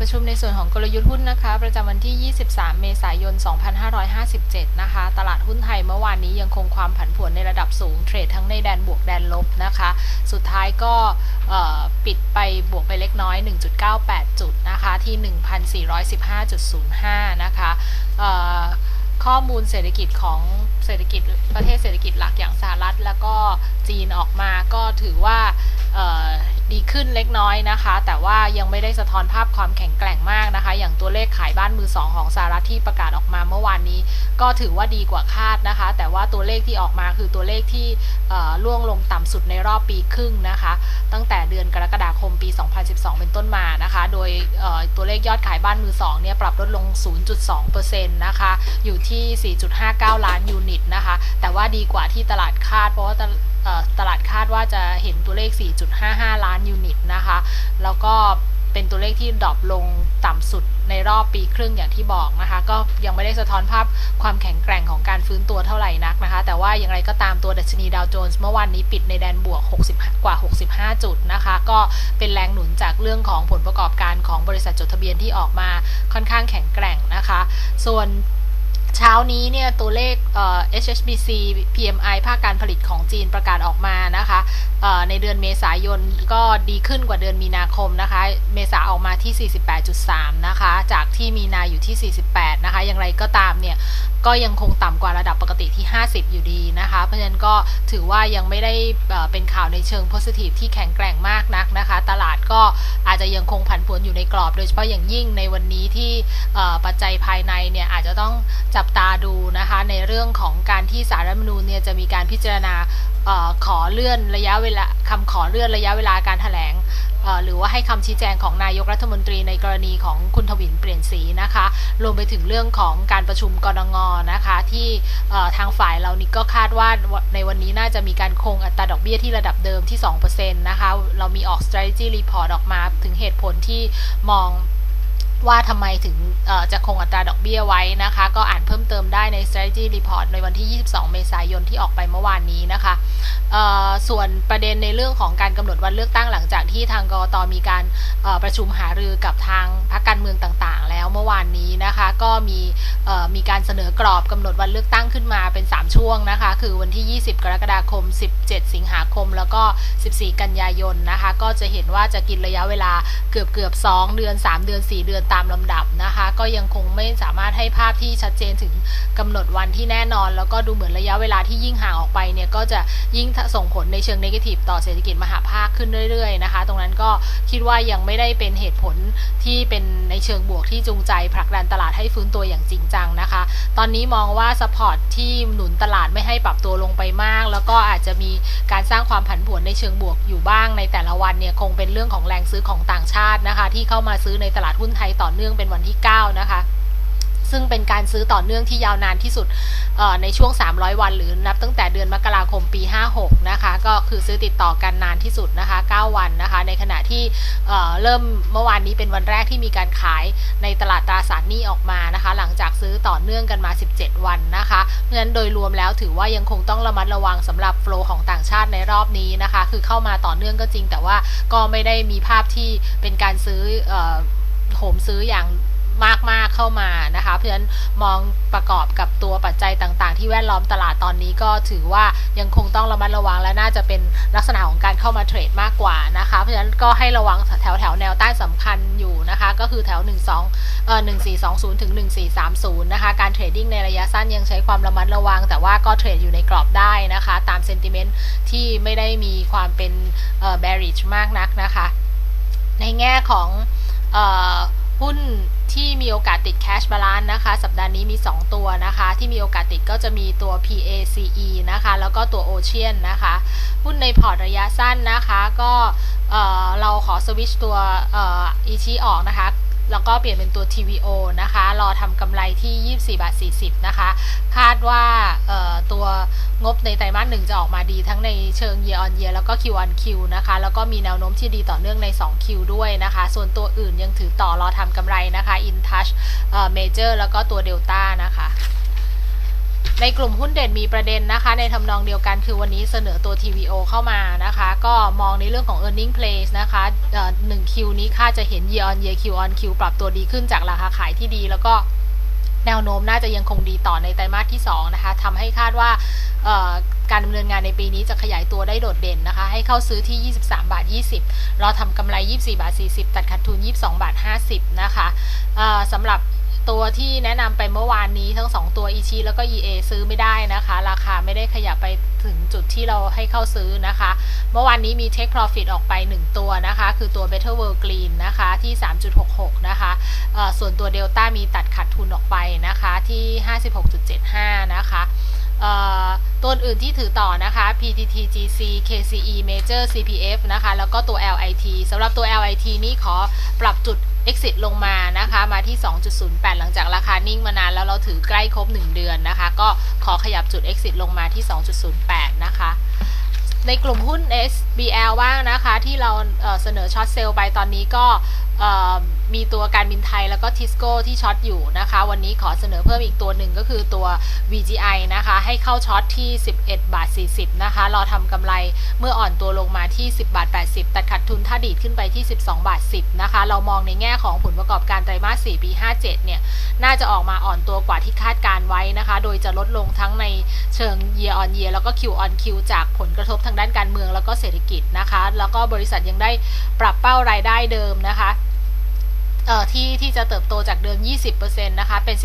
ประชุมในส่วนของกลยุทธ์หุ้นนะคะ ประจำวันที่ 23 เมษายน 2557 นะคะ ตลาดหุ้นไทยเมื่อวานนี้ยังคงความผันผวนในระดับสูง เทรดทั้งในแดนบวกแดนลบนะคะ สุดท้ายก็ปิดไปบวกไปเล็กน้อย 1.98 จุดนะคะ ที่ 1,415.05 นะคะข้อมูลเศรษฐกิจของเศรษฐกิจประเทศเศรษฐกิจหลักอย่างสหรัฐ แล้วก็จีนออกมาก็ถือว่า ดีขึ้นเล็กน้อยนะคะ แต่ว่ายังไม่ได้สะท้อนภาพความแข็งแกร่งมากนะคะ อย่างตัวเลขขายบ้านมือสองของสหรัฐที่ประกาศออกมาเมื่อวานนี้ ก็ถือว่าดีกว่าคาดนะคะ แต่ว่าตัวเลขที่ออกมาคือตัวเลขที่ล่วงลงต่ำสุดในรอบปีครึ่งนะคะ ตั้งแต่เดือนกรกฎาคมปี 2012 เป็นต้นมานะคะ โดยตัวเลขยอดขายบ้านมือสองเนี่ยปรับลดลง 0.2%นะคะ อยู่ที่ 4.59 ล้านยูนิตนะคะ แต่ว่าดีกว่าที่ตลาดคาดเพราะว่าตลาดคาดว่าจะเห็นตัวเลข 4.55 ล้านยูนิตนะคะ แล้วก็เป็นตัวเลขที่ดรอปลงต่ำสุดในรอบปีครึ่งอย่างที่บอกนะคะ ก็ยังไม่ได้สะท้อนภาพความแข็งแกร่งของการฟื้นตัวเท่าไหร่นักนะคะ แต่ว่าอย่างไรก็ตามตัวดัชนีดาวโจนส์เมื่อวานนี้ปิดในแดนบวก 60 กว่า 65 จุดนะคะ ก็เป็นแรงหนุนจากเรื่องของผลประกอบการของบริษัทจดทะเบียนที่ออกมาค่อนข้างแข็งแกร่งนะคะ ส่วน เช้านี้เนี่ยตัวเลขเอ่อ HSBC PMI ภาคการผลิตของจีนประกาศออกมานะคะ ในเดือนเมษายนก็ดีขึ้นกว่าเดือนมีนาคมนะคะ เมษาออกมาที่ 48.3 นะคะ จากที่มีนาอยู่ที่ 48 นะคะ อย่างไรก็ตามเนี่ย ก็ยังคงต่ำกว่าระดับปกติที่ 50 อยู่ดีนะคะ เพราะฉะนั้นก็ถือว่ายังไม่ได้เป็นข่าวในเชิง positive ที่แข็งแกร่งมากนักนะคะ ตลาดก็อาจจะยังคงผันผวนอยู่ในกรอบ โดยเฉพาะอย่างยิ่งในวันนี้ที่ปัจจัยภายในเนี่ยอาจจะต้องจับตาดูนะคะ ในเรื่องของการที่สารรัฐมนูญเนี่ยจะมีการพิจารณา ออขอเลื่อนระยะเวลาคำขอเลื่อนระยะเวลาการแถลงหรือว่าให้คำชี้แจงของนายกรัฐมนตรีในกรณีของคุณทวินเปลี่ยนสีนะคะรวมไปถึงเรื่องของการประชุมกรงงนะคะ ที่ทางฝ่ายเรานี่ก็คาดว่าในวันนี้น่าจะมีการคงอัตราดอกเบี้ยที่ระดับเดิมที่ 2%นะคะ เรามีออก strategy report ออกมาถึงเหตุผลที่มอง ว่าทำไมถึงจะคงอัตราดอกเบี้ยไว้นะคะ ก็อ่านเพิ่มเติมได้ใน strategy report ในวันที่ 22 เมษายนที่ออกไปเมื่อวานนี้นะคะ ส่วนประเด็นในเรื่องของการกำหนดวันเลือกตั้งหลังจากที่ทางกรตมีการประชุมหารือกับทางพรรคการเมืองต่างๆ แล้วเมื่อวานนี้นะคะ ก็มีมีการเสนอกรอบกำหนดวันเลือกตั้งขึ้นมาเป็น 3 ช่วงนะคะ คือวันที่ 20 กรกฎาคม 17 สิงหาคม แล้วก็ 14 กันยายนนะคะ ก็จะเห็นว่าจะกินระยะเวลาเกือบเกือบ2เดือน 3 เดือน 4 เดือนตามลำดับนะคะ ก็ยังคงไม่สามารถให้ภาพที่ชัดเจนถึงกำหนดวันที่แน่นอน แล้วก็ดูเหมือนระยะเวลาที่ยิ่งห่างออกไปเนี่ยก็จะยิ่งส่งผลในเชิงนกาทีฟต่อเศรษฐกิจมหาภาคขึ้นเรื่อยๆนะคะ ตรงนั้นก็คิดว่ายังไม่ได้เป็นเหตุผลที่เป็นในเชิงบวกที่จูงใจผลักดันตลาดให้ฟื้นตัวอย่างจริงจังนะคะ ตอนนี้มองว่าสปอร์ตที่หนุนตลาดไม่ให้ปรับตัวลงไปมาก แล้วก็อาจจะมีการสร้างความผันผวนในเชิงบวกอยู่บ้างในแต่ละวันเนี่ยคงเป็นเรื่องของแรงซื้อของต่างชาตินะคะ ที่เข้ามาซื้อในตลาดหุ้นไทยต่อเนื่องเป็นวันที่ 9 นะคะ ซึ่งเป็นการซื้อต่อเนื่องที่ยาวนานที่สุดในช่วง 300 วัน หรือนับตั้งแต่เดือนมกราคมปี 56 นะคะ ก็คือซื้อติดต่อกันนานที่สุดนะคะ 9 วันนะคะ ในขณะที่เเริ่มเมื่อวานนี้เป็นวันแรกที่มีการขายในตลาดตราสารหนี้ออกมานะคะ หลังจากซื้อต่อเนื่องกันมา 17 วันนะคะเพราะฉะนั้นโดยรวมแล้วถือว่ายังคงต้องระมัดระวังสำหรับโฟลของต่างชาติในรอบนี้นะคะ คือเข้ามาต่อเนื่องก็จริง แต่ว่าก็ไม่ได้มีภาพที่เป็นการซื้ออ โหมซื้ออย่างมากๆเข้ามานะคะ เพราะฉะนั้นมองประกอบกับตัวปัจจัยต่างๆ ที่แวดล้อมตลาดตอนนี้ก็ถือว่ายังคงต้องระมัดระวังและน่าจะเป็นลักษณะของการเข้ามาเทรดมากกว่านะคะ เพราะฉะนั้นก็ให้ระวังแถวแถวๆแนวต้านสำคัญอยู่นะคะ ก็คือแถว 1 2เอ่อ1420 ถึง 1430 นะคะ การเทรดดิ้งในระยะสั้นยังใช้ความระมัดระวัง แต่ว่าก็เทรดอยู่ในกรอบได้นะคะ ตามเซนติเมนต์ที่ไม่ได้มีความเป็นเอ่อ bearish มากนักนะคะ ในแง่ของ หุ้นที่มีโอกาสติด cash balance นะคะ สัปดาห์นี้มี 2 ตัวนะคะ ที่มีโอกาสติดก็จะมีตัว PACE นะคะ แล้วก็ตัว Ocean นะคะ หุ้นในพอร์ตระยะสั้นนะคะ ก็เอ่อเราขอสวิชตัวอีชีออกนะคะแล้วก็เปลี่ยนเป็นตัว TVO นะคะ รอทำกำไรที่ 24 บาท 40 นะคะ คาดว่าตัว งบในไตรมาสหนึ่งจะออกมาดีทั้งในเชิง year on year แล้วก็ Q on Q นะคะ แล้วก็มีแนวโน้มที่ดีต่อเนื่องใน 2 Q ด้วยนะคะ ส่วนตัวอื่นยังถือต่อรอทำกำไรนะคะ InTouch เอ่อ Major แล้วก็ตัว Delta นะคะในกลุ่มหุ้นเด่นมีประเด็นนะคะ ในทำนองเดียวกันคือวันนี้เสนอตัว TVO เข้ามานะคะ ก็มองในเรื่องของ earning place นะคะเอ่อ1คิวนี้ค่าจะเห็น year on year Q on Q ปรับตัวดีขึ้นจากราคาขายที่ดีแล้วก็ แนวโน้มน่าจะยังคงดีต่อในไตรมาสที่2นะคะทำให้คาดว่าการดำเนินงานในปีนี้จะขยายตัวได้โดดเด่นนะคะ ให้เข้าซื้อที่ 23 บาท 20 รอทำกำไร 24 บาท 40 ตัดขาดทุน 22 บาท 50 นะคะสำหรับ ตัวที่แนะนำไปเมื่อวานนี้ทั้ง 2 ตัว อีชีแล้วก็ EA ซื้อไม่ได้นะคะ ราคาไม่ได้ขยับไปถึงจุดที่เราให้เข้าซื้อนะคะ เมื่อวานนี้มี Take Profit ออกไป 1 ตัวนะคะ คือตัว Better World Green นะคะที่ 3.66 นะคะส่วนตัว Delta มีตัดขาดทุนออกไปนะคะที่ 56.75 นะคะเอ่อตัวอื่นที่ถือต่อนะคะ PTT GC KCE Major CPF นะคะ แล้วก็ตัว LIT สำหรับตัว LIT นี่ขอปรับจุด exit ลงมานะคะมาที่ 2.08 หลังจากราคานิ่งมานานแล้วเราถือใกล้ครบ 1 เดือนนะคะ ก็ขอขยับจุด exit ลงมาที่ 2.08 นะคะในกลุ่มหุ้น SBL บ้างนะคะ ที่เราเเสนอช็อตเซลล์ไปตอนนี้ก็ มีตัวการบินไทยแล้วก็ทิสโก้ที่ช็อตอยู่นะคะ วันนี้ขอเสนอเพิ่มอีกตัวหนึ่งก็คือตัว VGI นะคะ ให้เข้าช็อตที่ 11 บาท 40 นะคะ รอทำกำไรเมื่ออ่อนตัวลงมาที่ 10 บาท 80 ตัดขาดทุนถ้าดีดขึ้นไปที่ 12 บาท 10 นะคะ เรามองในแง่ของผลประกอบการไตรมาส 4 ปี 57 เนี่ย น่าจะออกมาอ่อนตัวกว่าที่คาดการไว้นะคะ โดยจะลดลงทั้งในเชิง year on year แล้วก็ Q on Q จากผลกระทบทางด้านการเมืองแล้วก็เศรษฐกิจนะคะ แล้วก็บริษัทยังได้ปรับเป้ารายได้เดิมนะคะ เอ่อที่ที่จะเติบโตจากเดิม 20%นะคะ เป็น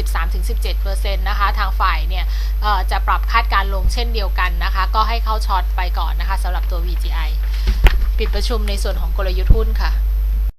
13-17%นะคะ ทางฝ่ายเนี่ยเอ่อจะปรับคาดการลงเช่นเดียวกันนะคะ ก็ให้เข้าช็อตไปก่อนนะคะสำหรับตัว VGI ปิดประชุมในส่วนของกลยุทธ์หุ้นค่ะ